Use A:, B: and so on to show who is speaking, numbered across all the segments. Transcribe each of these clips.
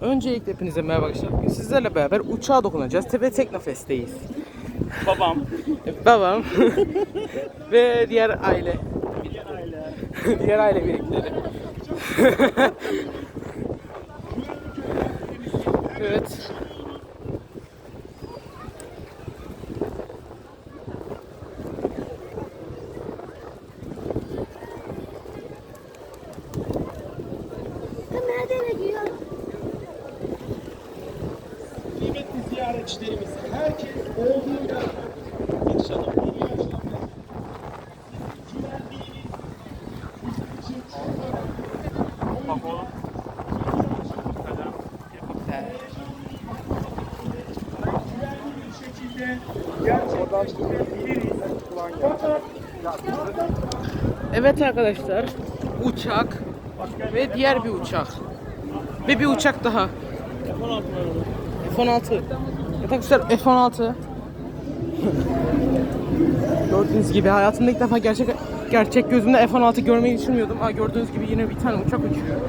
A: Öncelikle hepinize merhaba arkadaşlar. Bugün sizlerle beraber uçağa dokunacağız. Tepe Teknofest'teyiz.
B: Babam.
A: Babam ve diğer aile. diğer aile birlikleri. evet.
B: Kıymetli gençlerimiz, herkes olduğu yerden yaşanan bir yaşamda bizim bizim için çok önemli.
A: Evet arkadaşlar, uçak ve diğer bir uçak ve bir uçak daha. F-16. F-16. Yataküstüler F-16. gördüğünüz gibi hayatımda ilk defa gerçek gerçek gözümde F-16 görmeyi düşünmüyordum. Aa, gördüğünüz gibi yine bir tane uçak uçuyor.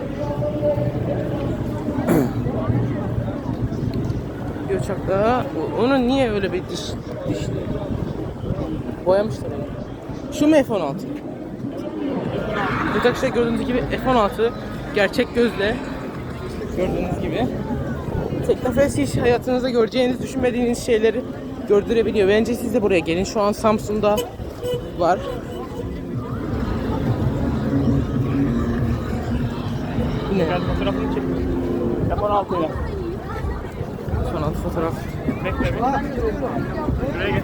A: bir uçak daha. Onu niye öyle bir diş, dişli? Boyamışlar onu. Şu mu F-16? Uçak şey gördüğünüz gibi F-16 gerçek gözle gördüğünüz gibi Teknofest hiç hayatınızda göreceğiniz, düşünmediğiniz şeyleri gördürebiliyor. Bence siz de buraya gelin. Şu an Samsun'da var. Ne?
B: Gel fotoğrafını çek. Telefon altıyla.
A: Son alt fotoğraf.
B: Bekle bir. Şuraya geç.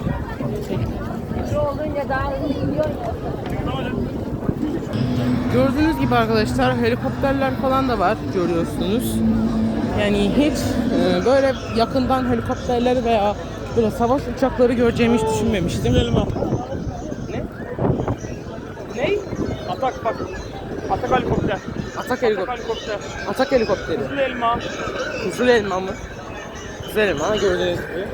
A: Gördüğünüz gibi arkadaşlar helikopterler falan da var görüyorsunuz. Yani hiç e, böyle yakından helikopterleri veya böyle savaş uçakları göreceğimi hiç düşünmemiştim. Ne? Ne?
B: Atak bak. Atak helikopter.
A: Atak
B: Atak
A: helikopter.
B: helikopter.
A: Atak helikopteri.
B: Kızıl elma.
A: Kızıl elma mı? Kızıl elma gördüğünüz gibi.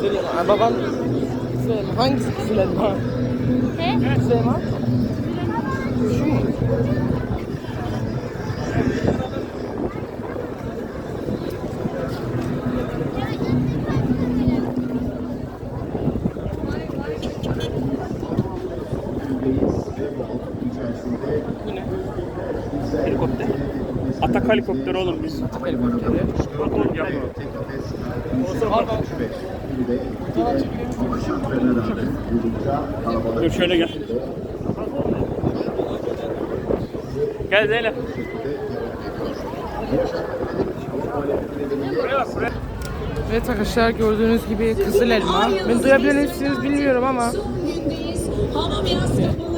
A: Ha, baban elma. Hangisi?
C: Ne?
A: Kızıl elma? Şu mu?
B: Helikopter. Atak helikopteri oğlum biz.
A: Atak helikopteri.
B: Yapma. Dur şöyle gel. Gel Zeynep.
A: Evet arkadaşlar gördüğünüz gibi kızıl elma. Ben duyabilir misiniz bilmiyorum ama.
D: Hava biraz kapalı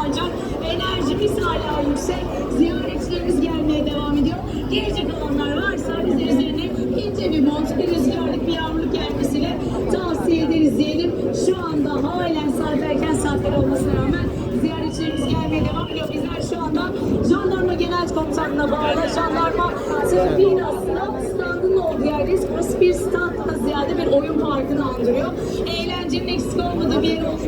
D: ancak enerjimiz hala yüksek. Ziyaretçilerimiz gelmeye devam ediyor. Gelecek olanlar varsa bize üzerine ince bir mont, bir rüzgarlık, bir yağmurluk gelmesiyle tavsiye ederiz diyelim. Şu anda halen saat erken saatler olmasına rağmen ziyaretçilerimiz gelmeye devam ediyor. Bizler şu anda Jandarma Genel Komutanlığı'na bağlı Jandarma Trafiğin aslında standının olduğu yerdeyiz. Burası bir standdan ziyade bir oyun parkını andırıyor. Eğlencenin eksik olmadığı bir yer ama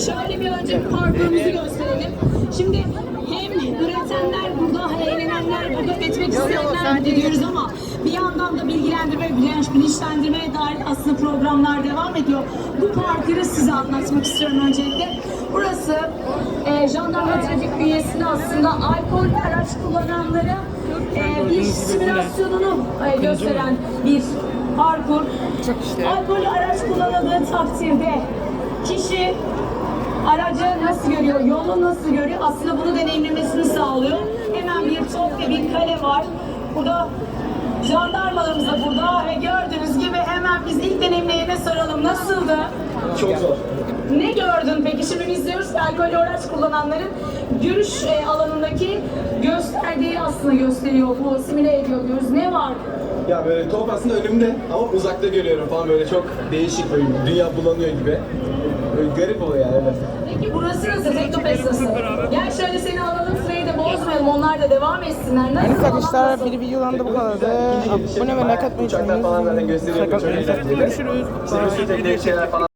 D: şöyle bir önce bir parkurumuzu gösterelim. Şimdi hem üretenler burada, eğlenenler burada, üretmek isteyenler diyoruz ama bir yandan da bilgilendirme, bilinç, bilinçlendirmeye dair aslında programlar devam ediyor. Bu parkuru size anlatmak istiyorum öncelikle. Burası e, jandarma trafik bünyesinde aslında alkol araç kullananlara e, bir simülasyonunu e, gösteren bir parkur. Alkol araç kullanıldığı takdirde kişi aracı nasıl görüyor, yolu nasıl görüyor aslında bunu deneyimlemesini sağlıyor. Hemen bir top ve bir kale var. Burada jandarmalarımız da burada ve gördüğünüz gibi hemen biz ilk deneyimleyene soralım nasıldı?
B: Çok zor.
D: Ne gördün peki? Şimdi biz diyoruz ki alkollü araç kullananların görüş e, alanındaki gösterdiği aslında gösteriyor. Bu simüle ediyor diyoruz. Ne var?
E: Ya böyle top aslında önümde ama uzakta görüyorum falan böyle çok değişik böyle dünya bulanıyor gibi. Böyle garip oluyor yani evet.
D: Peki burası nasıl? Teknofest nasıl? Gel şöyle seni alalım sırayı da bozmayalım. onlar da devam etsinler. Nasıl
A: Evet arkadaşlar
D: nasıl?
A: bir videodan da bu kadardı. Abone ve like atmayı
E: Uçaklar falan zaten
A: unutmayın.
E: gösteriyor.
A: Görüşürüz.
E: Sürüsü tekleri şeyler falan.